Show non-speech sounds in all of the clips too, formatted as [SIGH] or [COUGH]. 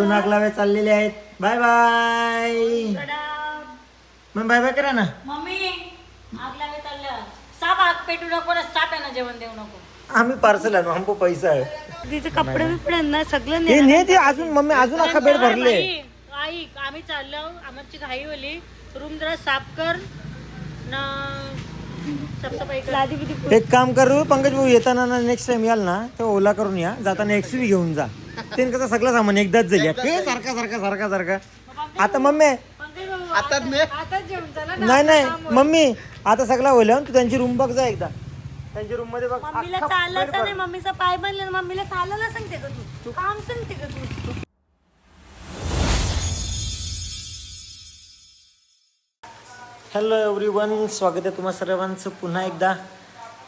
दोन आगलावे चाललेले आहेत. बाय बाय मग बाय बाय करा ना. मम्मी आग लावे चाललं साप आग पेटू नको ना साप्यानं जेवण देऊ नको. आम्ही पार्सल आणू हमको पैसा आहे. तिथे कपडे बिपडे ना सगळं हे ने ते अजून मम्मी अजून अख्खा बेड भरले. ऐक आम्ही चाललो आमची घाई होली रूम जरा साफ कर ना साफसफाई कर. लादी बिदी एक काम करू पंकज भाऊ येताना ना नेक्स्ट टाइम याल ना तर ओला करून या. जाताना एक्सवी घेऊन जा. ते कसं सगळं सामान एकदाच जाईल. काय सारखा सारखा सारखा सारखा. आता मम्मी आताच आताच जेवण चला ना नाही नाही. मम्मी आता सगळा होल्या तू त्यांची रूम बघ जा एकदा. त्यांच्या रूममध्ये बघ. मम्मीला अख्खा चाललं नाही मम्मीचा पाय बनले मम्मीला चालायला सांगते का तू. काम सांगते का तू. हॅलो एव्हरीवन स्वागत आहे तुम्हा सर्वांचं पुन्हा एकदा.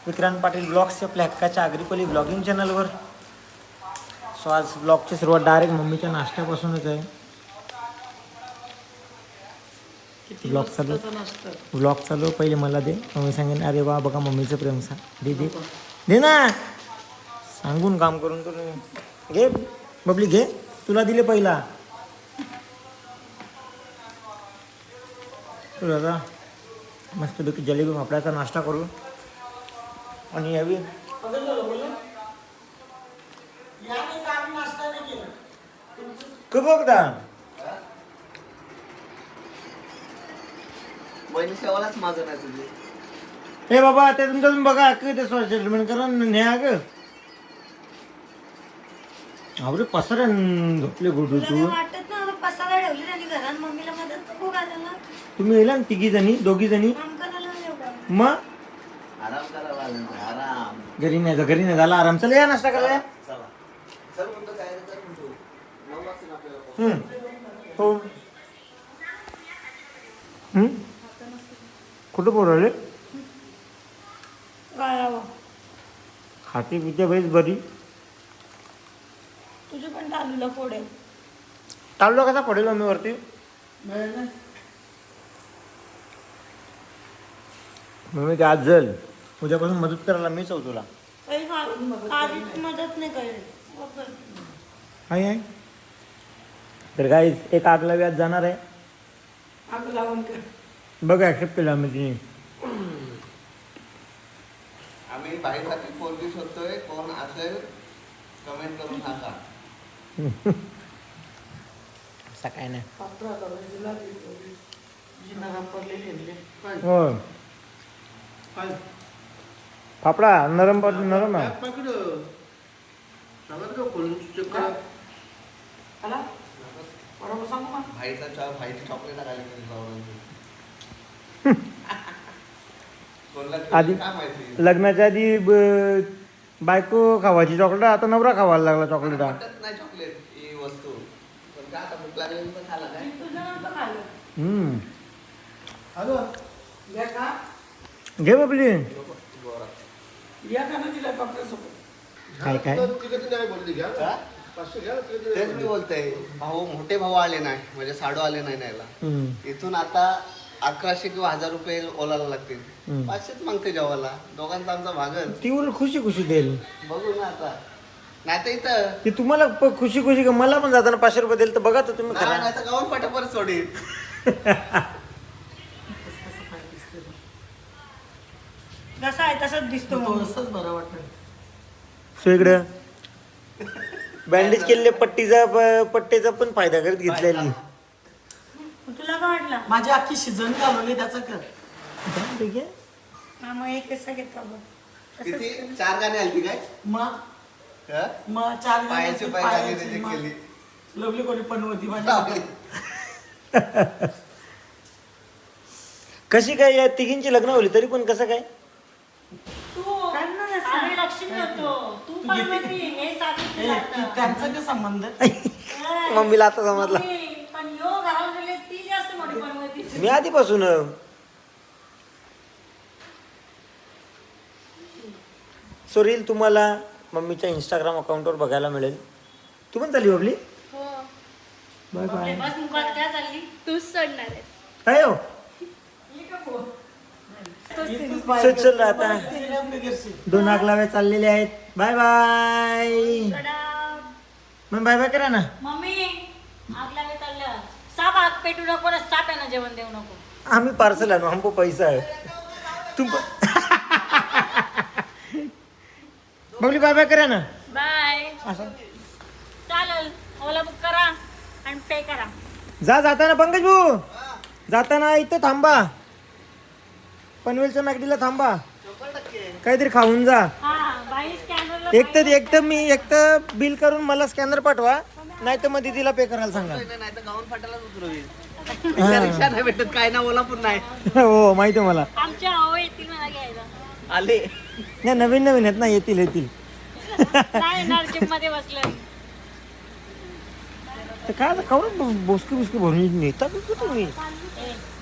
विक्रांत पाटील ब्लॉग्स आपल्या हक्काच्या आग्रिकोली ब्लॉगिंग चॅनलवर सो आज ब्लॉगची सुरुवात डायरेक्ट मम्मीच्या नाश्त्यापासूनच आहे. ब्लॉग चालू. ब्लॉग चालू पहिले मला दे. मम्मी सांगेन अरे वा बघा मम्मीचं प्रेम सा दे दे. दे ना. सांगून काम करून करून घे बबली घे. तुला दिले पहिला. तुला मस्तपैकी जलेबी फाफड्याचा नाश्ता करू. आणि यावी. क बघता बहिणी सेवालाच माझं नाही तुझी. हे बाबा ते तुमचं तुम्ही बघा अख्खं ते स्वच्छ ट्रीटमेंट न्या ग. आवरे पसऱ्या झोपले गोटू तू. वाटत ना पसारा ठेवली त्यांनी घरात? मम्मीला मदत नको करायला तुम्ही येला ना तिघी जणी दोघी जणी? काम करायला एवढं मग? आराम करा बाळांनो, आराम. घरी नाही जा घरी नाही झाला आराम. चला या नाश्ता करायला चला चल म्हणतो काय रे, चल म्हणतो नऊ वाजता ना आपल्याला हम्म. हो. हम्म? कुठं पोराले गाळावं खाते पिते बेस बरी. तुझे पण टालूला फोडे टाळलो कसा पडेल मी वरती मम्मी ते आज जल. उद्यापासून मदत करायला मीच होतो तुला. काही मदत नाही करेल आहे आहे तर काही एक आगला व्याज जाणार आहे. बघा ऍक्सेप्ट केलं आम्ही तिने आम्ही बाईसाठी शोधतोय कोण असेल कमेंट करून सांगा. असं काय नाही. हो फापडा नरम पड नरम आहे. भाईचा भाईची चॉकलेट [LAUGHS] आधी- काय माहिती? लग्नाच्या आधी ब- बायको खावायची चॉकलेट आता नवरा खावायला लागला चॉकलेट वाटत नाही चॉकलेट ही वस्तू. पण काय आता भूक लागली तर खाला काय? हम्म. घे बाबली. काय काय? हा? तेच मी बोलतोय भाऊ मोठे भाऊ आले नाही म्हणजे साडू आले नाही न्यायला. इथून आता अकराशे किंवा हजार रुपये ओलायला लागतील. पाचशेच मागते जेवायला. दोघांचा आमचा भागल ती उलट खुशी खुशी देईल. बघू ना आता. नाही तर इथं ती तुम्हाला प- खुशी खुशी का मला पण जाताना पाचशे रुपये देईल तर बघा तर तुम्ही नाही खरा नाही तर गावात पाठोपाठ सोडील जसा आहे तसंच दिसतो मग. सो इकडं बँडेज केलेल्या पट्टीचा प- पट्टीचा पण फायदा करत घेतलेली तुला काय वाटलं? माझी अख्खी शिजन घालवली त्याचा कर. मग एक बघ. किती? चार गाणी आलती काय? मग? हा? मग चार पायाची गाण्याची पाय गाणी पायाची रिजेक्ट मग. केली. लवली कोणी पण होती माझी. [LAUGHS] कशी काय या तिघींची लग्न होली तरी पण कसं काय? हे त्यांचा काय संबंध? मम्मीला आता समजला. मम्मी, पण यो घराला गेले ती जास्त मोठी पार्वती मी आधीपासून. सो रील तुम्हाला मम्मीच्या इंस्टाग्राम अकाउंटवर बघायला मिळेल. तू पण चालली बबली? Bye bye. बस मुखात काय चालली? तूच सोडणार आहे काय हो? चल आता दोन आगलावे चाललेले आहेत. बाय बाय मग बाय बाय करा ना. मम्मी पेटू नको ना साप यांना जेवण देऊ नको. आम्ही पार्सल आणू हमको पैसा आहे. तुम बबली बाय बाय करा ना. बाय चालेल. ओला बुक करा आणि पे करा. जा जाताना पंकज भाऊ जाताना इथं थांबा. पनवेलच्या मॅगडीला थांबा. काहीतरी खाऊन जा. हा एक तर एक तर मी एक तर बिल करून मला स्कॅनर पाठवा नाही तर मग दीदीला पे करायला सांगा. रिक्षा नाही भेटत काय ना ओलापूर नाही. हो माहिती आहे मला. आमच्या हवं येतील मला घ्यायला. आले. नाही नवीन नवीन आहेत ना येतील येतील. नाही येणार जिममध्ये बसलं तर काय खाऊन बोसकी बिस्की भरून नेता का तुम्ही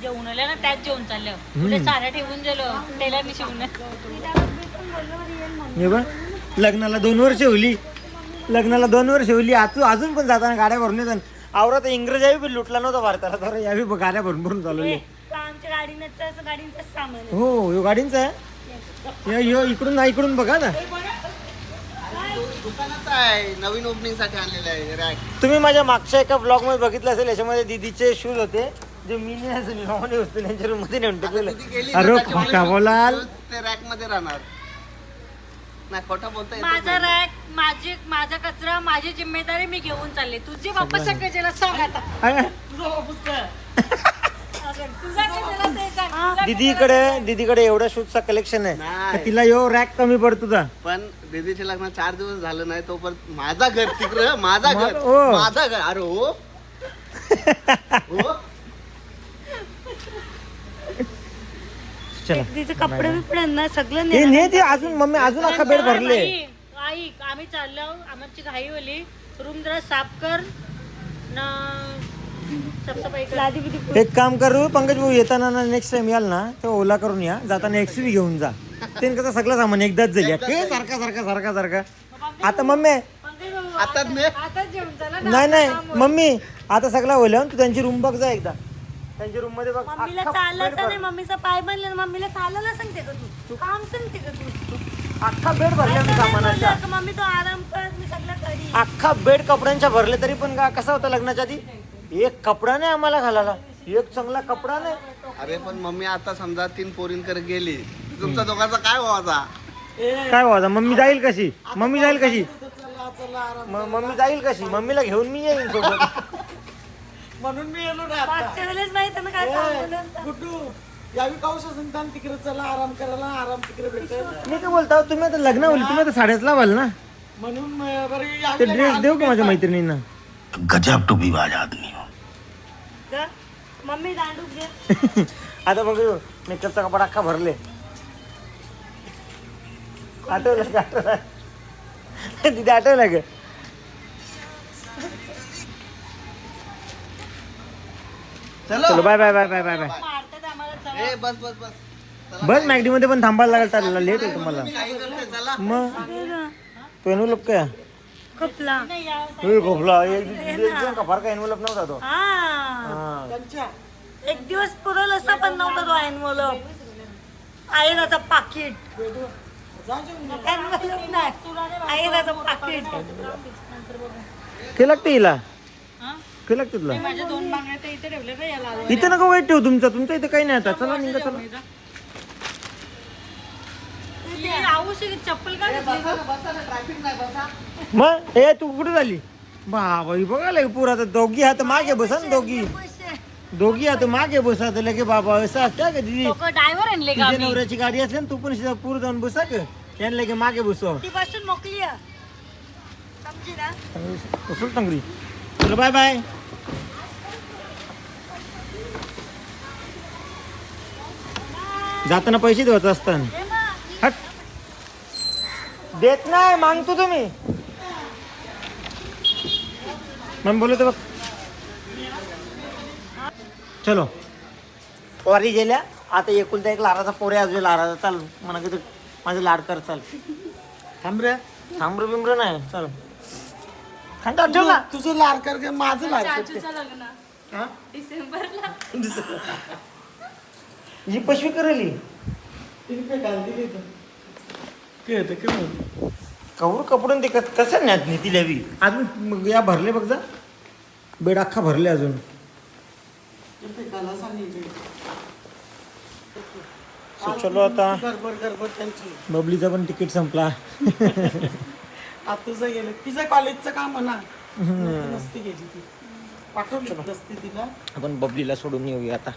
जेवण आलं ना त्याच जेवण चाललं. ठेवून गेलो टेलरने शिवून हे बघ लग्नाला दोन वर्ष होली लग्नाला दोन वर्ष होली आतू अजून पण जाताना गाड्या भरून येतात. आवरात इंग्रज यावी बी लुटला नव्हता भारताला तर यावी गाड्या भरून भरून चालवले. आमच्या गाडीनं गाडीचं सामान आहे. हो यो गाडींचा आहे. यो- यो इकडून ना इकडून बघा ना. आहे नवीन ओपनिंगसाठी आणलेलं आहे रॅक तुम्ही माझ्या मागच्या एका ब्लॉगमध्ये बघितलं असेल याच्यामध्ये दीदीचे शूज होते जे मी नाही त्यांच्या रूममध्ये नेऊन टाकलेलं अरे खोटा बोलाल. ते रॅकमध्ये राहणार. नाही खोटं बोलता येत माझा रॅक माझी माझा कचरा माझी जिम्मेदारी मी घेऊन चालले. तुझी वापस कचेला सांग आता. अरे, तुझं वापस काय [LAUGHS] दीदीकडे दीदीकडे एवढ्या शूजचा कलेक्शन आहे. तिला यो रॅक कमी पड तुझा. पण दीदीचे लग्न चार दिवस झालं नाही तोपर्यंत माझा घर तिकडं माझा घर. माझं- हो. माझा घर. अरे हो. [LAUGHS] हो. चला. तिचे कपडे बिपडे ना सगळं ते ने ते अजून मम्मी अजून अख्खा बेड भरले. ऐक आम्ही चाललो. आमची घाई होली रूम जरा साफ कर ना एक काम करू पंकज भाऊ येताना ना नेक्स्ट टाइम याल ना तर ओला करून या. जाताना एक्सवी घेऊन जा. ते कसं सगळं सामान एकदाच जाईल ते सारखा सारखा सारखा सारखा. आता मम्मी. आता नाही नाही मम्मी आता सगळं होईल. तू त्यांची रूम बघ जा एकदा. त्यांच्या रूममध्ये बघ. मम्मीला अख्खा बेड भर- नाही मम्मीचा पाय बनला मम्मीला चालायला सांगते का तू. काम सांगते का तू. अख्खा बेड भरले आम्ही सामानाच्या बोललं का मम्मी तो आराम कर मी सगळं करी अख्खा बेड कपड्यांच्या भरले तरी पण का कसा होता लग्नाच्या आधी? एक कपडा नाही आम्हाला घालायला. एक चांगला कपडा नाही. अरे पण मम्मी आता समजा तीन पोरींकडे गेली. तुमचा दोघांचा काय व्हायचा काय व्हायचा मम्मी जाईल कशी? मम्मी जाईल कशी चला चला आराम म- मम्मी जाईल कशी? मम्मीला घेऊन मी येईन सोबत. म्हणून मी येलो ना आता. मागच्या वेळेस माहिती आहे ना काय थांबवलं? गुड्डू यावी पाऊस असेल तर तिकडे चला आराम करायला आराम तिकडे भेटेल. मी काय बोलतो तुम्ही आता लग्न होईल तुम्ही आता साड्याच लावाल ना? म्हणून बरं ते यावी ड्रेस देऊ का माझ्या मैत्रिणींना? गजब टोपीबाज आदमी हो? मम्मी दांडू घे. [LAUGHS] आता बघ मेकअपचा कपडा अख्खा भरले. आठवलं का? [LAUGHS] आठवलं तिथे आठवलं का? चलो. चलो bye bye bye bye bye bye मारतात आम्हाला चव. ए बस बस बस. बस मॅगडी मध्ये पण थांबायला लागेल चालला लेट होईल तुम्हाला. काही करते चला. मग तो एनवलप काय खपला खोपला एक दिवस का फरक एनवलप नव्हता तो. हा. त्यांच्या. एक दिवस पुरल असा पण नव्हता तो एनवलप आहे त्याचा पाकिट. एनवलप नाही आहे. त्याचं पाकिट. ते लागते हिला? ते लागते तुला? माझ्या दोन बांगड्या तर इथे ठेवले का याला. इथं नका वाईट ठेवू तुमचं. तुमचं इथं काही नाही आता. चला निघा चला. चप्पल का मग? ए तू कुठे झाली? बाबा बघायला पुरा तर दोघी हात मागे बसा ना दोघी. दोघी हात मागे बसा तर लगे बाबा असं असतं का दिदी? ड्रायव्हर आणले का तुझ्या आम्ही? नवऱ्याची गाडी असली ना तू पण सीधा पूर जाऊन बसा का त्याला लगे मागे बसव ती बसून मोकली आहे. समजी ना? कसं टंगरी चलो बाय बाय जाताना पैसे द्यायचं असतं हे मग, हट. देत नाही मागतो तुम्ही. मग बोलतो बघ. चलो. वारी गेल्या. आता एकुलता एक लाराचा पोरे अजून लाराचा. चाल म्हणा की तू माझं लाड कर चाल. थांब रे. थांब रे बिंबर नाही. चल. खांदा ठेव ना. तुझं लार कर का माझं लार कर हा? ही पशवी करेली. तिने काय घाल दिली तर कळतं कळतं कवर कपडून ते कस- कसं नाही नेती द्यावी अजून मग या भरले बघ जा. बेड अख्खा भरले अजून. सांगितले चलो आता गडबड गडबड त्यांची. बबलीचा पण तिकीट संपला. आता तुझं गेलं. तिचं कॉलेजचं काम म्हणा. नसती गेली ती. पाठवली तिला. आपण बबलीला सोडून येऊया आता.